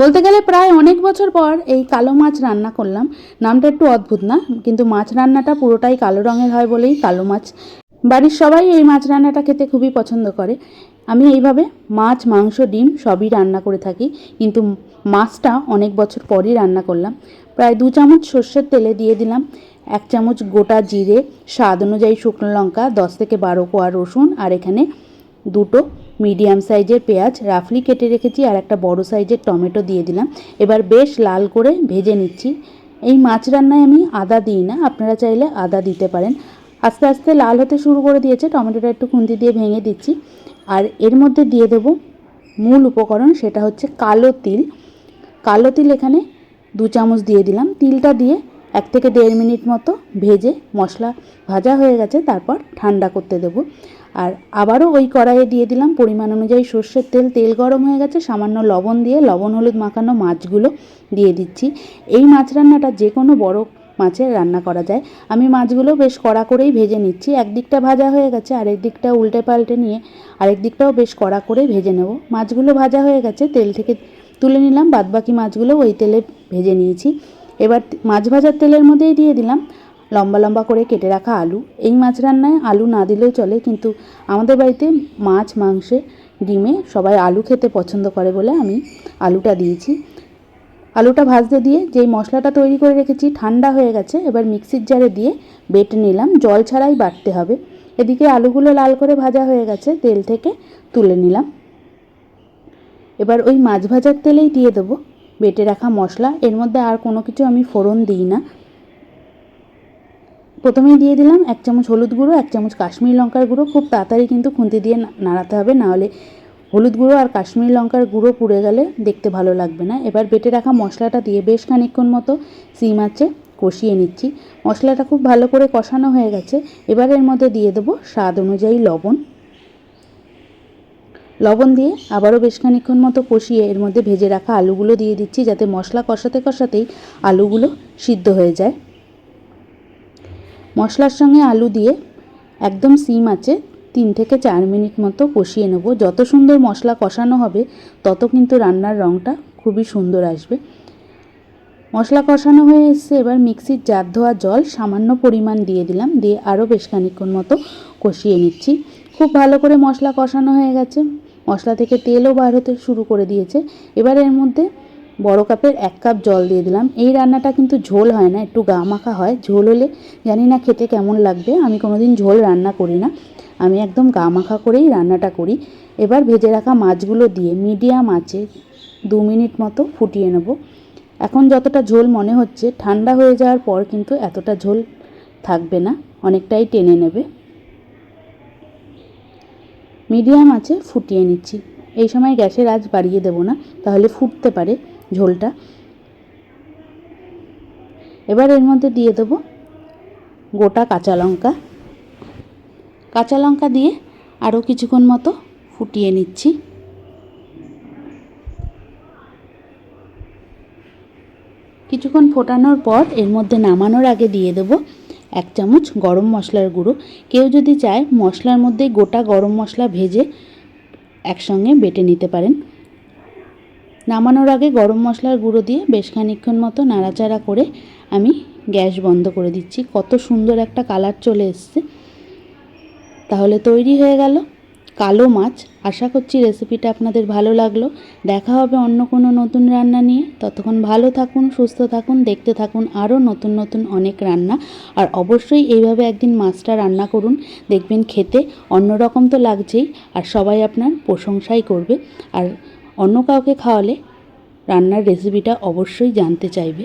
বলতে গেলে প্রায় অনেক বছর পর এই কালো মাছ রান্না করলাম। নামটা একটু অদ্ভুত না, কিন্তু মাছ রান্নাটা পুরোটাই কালো রঙের হয় বলেই কালো মাছ। বাড়ির সবাই এই মাছ রান্নাটা খেতে খুবই পছন্দ করে। আমি এইভাবে মাছ, মাংস, ডিম সবই রান্না করে থাকি, কিন্তু মাছটা অনেক বছর পরই রান্না করলাম। প্রায় দু চামচ সর্ষের তেলে দিয়ে দিলাম, এক চামচ গোটা জিরে, স্বাদ অনুযায়ী শুকনো লঙ্কা, দশ থেকে বারো কোয়া রসুন, আর এখানে দুটো মিডিয়াম সাইজের পেঁয়াজ রাফলি কেটে রেখেছি আর একটা বড় সাইজের টমেটো দিয়ে দিলাম। এবার বেশ লাল করে ভেজে নিচ্ছি। এই মাছ রান্নায় আমি আদা দিই না, আপনারা চাইলে আদা দিতে পারেন। আস্তে আস্তে লাল হতে শুরু করে দিয়েছে, টমেটোটা একটু খুন্তি দিয়ে ভেঙে দিচ্ছি। আর এর মধ্যে দিয়ে দেবো মূল উপকরণ, সেটা হচ্ছে কালো তিল। কালো তিল এখানে দু চামচ দিয়ে দিলাম। তিলটা দিয়ে এক থেকে দেড় মিনিট মতো ভেজে মশলা ভাজা হয়ে গেছে, তারপর ঠান্ডা করতে দেবো। আর আবারও ওই কড়াইয়ে দিয়ে দিলাম পরিমাণ অনুযায়ী সর্ষের তেল। তেল গরম হয়ে গেছে, সামান্য লবণ দিয়ে লবণ, হলুদ মাখানো মাছগুলো দিয়ে দিচ্ছি। এই মাছ রান্নাটা যে কোনো বড় মাছের রান্না করা যায়। আমি মাছগুলো বেশ কড়া করেই ভেজে নিচ্ছি। একদিকটা ভাজা হয়ে গেছে আরেক দিকটা উল্টে পাল্টে নিয়ে আরেক দিকটাও বেশ কড়া করে ভেজে নেব। মাছগুলো ভাজা হয়ে গেছে, তেল থেকে তুলে নিলাম, বাদবাকি মাছগুলো ওই তেলে ভেজে নিয়েছি। এবার মাছ ভাজার তেলের মধ্যেই দিয়ে দিলাম লম্বা লম্বা করে কেটে রাখা আলু। এই মাছ রান্নায় আলু না দিলেও চলে, কিন্তু আমাদের বাড়িতে মাছ, মাংসে, ডিমে সবাই আলু খেতে পছন্দ করে বলে আমি আলুটা দিয়েছি। আলুটা ভাজতে দিয়ে যেই মশলাটা তৈরি করে রেখেছি, ঠান্ডা হয়ে গেছে, এবার মিক্সির জারে দিয়ে বেটে নিলাম। জল ছাড়াই বাটতে হবে। এদিকে আলুগুলো লাল করে ভাজা হয়ে গেছে, তেল থেকে তুলে নিলাম। এবার ওই মাছ ভাজার তেলেই দিয়ে দেবো। বেটে রাখা মশলা, এর মধ্যে আর কোনো কিছু আমি ফোড়ন দিই না। প্রথমেই দিয়ে দিলাম এক চামচ হলুদ গুঁড়ো, এক চামচ কাশ্মীরি লঙ্কার গুঁড়ো। খুব তাড়াতাড়ি কিন্তু খুন্তি দিয়ে নাড়াতে হবে নাহলে হলুদ গুঁড়ো আর কাশ্মীরি লঙ্কার গুঁড়ো পুড়ে গেলে দেখতে ভালো লাগবে না। এবার বেটে রাখা মশলাটা দিয়ে বেশ খানিক্ষণ মতো সিম আছে, কষিয়ে নিচ্ছি। মশলাটা খুব ভালো করে কষানো হয়ে গেছে। এবার এর মধ্যে দিয়ে দেবো স্বাদ অনুযায়ী লবণ। লবণ দিয়ে আবারও বেশ খানিক্ষণ মতো কষিয়ে এর মধ্যে ভেজে রাখা আলুগুলো দিয়ে দিচ্ছি, যাতে মশলা কষাতে কষাতেই আলুগুলো সিদ্ধ হয়ে যায়। মশলার সঙ্গে আলু দিয়ে একদম সিম আছে, তিন থেকে চার মিনিট মতো কষিয়ে নেব। যত সুন্দর মশলা কষানো হবে, তত কিন্তু রান্নার রঙটা খুবই সুন্দর আসবে। মশলা কষানো হয়ে এসছে, এবার মিক্সির জার ধোয়া জল সামান্য পরিমাণ দিয়ে দিলাম, দিয়ে আরও বেশ খানিক্ষণ মতো কষিয়ে নিচ্ছি। খুব ভালো করে মশলা কষানো হয়ে গেছে, মশলা থেকে তেলও বার হতে শুরু করে দিয়েছে। এবার এর মধ্যে বড় কাপের এক কাপ জল দিয়ে দিলাম। এই রান্নাটা কিন্তু ঝোল হয় না, একটু গা মাখা হয়। ঝোল হলে জানি না খেতে কেমন লাগবে, আমি কোনোদিন ঝোল রান্না করি না। আমি একদম গা মাখা করেই রান্নাটা করি। এবার ভেজে রাখা মাছগুলো দিয়ে মিডিয়াম আঁচে দু মিনিট মতো ফুটিয়ে নেব। এখন যতটা ঝোল মনে হচ্ছে, ঠান্ডা হয়ে যাওয়ার পর কিন্তু এতটা ঝোল থাকবে না, অনেকটাই টেনে নেবে। মিডিয়াম আছে ফুটিয়ে নিচ্ছি। এই সময় গ্যাসের আজ বাড়িয়ে দেবো না, তাহলে ফুটতে পারে ঝোলটা। এবার এর মধ্যে দিয়ে দেবো গোটা কাঁচা লঙ্কা। কাঁচা লঙ্কা দিয়ে আরও কিছুক্ষণ মতো ফুটিয়ে নিচ্ছি। কিছুক্ষণ ফোটানোর পর এর মধ্যে নামানোর আগে দিয়ে দেবো এক চামচ গরম মশলার গুঁড়ো। কেউ যদি চায় মশলার মধ্যে গোটা গরম মশলা ভেজে একসঙ্গে বেটে নিতে পারেন। নামানোর আগে গরম মশলার গুঁড়ো দিয়ে বেশ খানিক্ষণ মতো নাড়াচাড়া করে আমি গ্যাস বন্ধ করে দিচ্ছি। কত সুন্দর একটা কালার চলে এসছে। তাহলে তৈরি হয়ে গেল। কালো মাছ। আশা করছি রেসিপিটা আপনাদের ভালো লাগল। দেখা হবে অন্য কোনো নতুন রান্না নিয়ে। ততক্ষণ ভালো থাকুন, সুস্থ থাকুন, দেখতে থাকুন আরও নতুন নতুন অনেক রান্না। আর অবশ্যই এইভাবে একদিন মাছটা রান্না করুন। দেখবেন খেতে অন্যরকম তো লাগছেই। আর সবাই আপনার প্রশংসাই করবে। আর অন্য কাউকে খাওয়ালে রান্নার রেসিপিটা অবশ্যই জানতে চাইবে।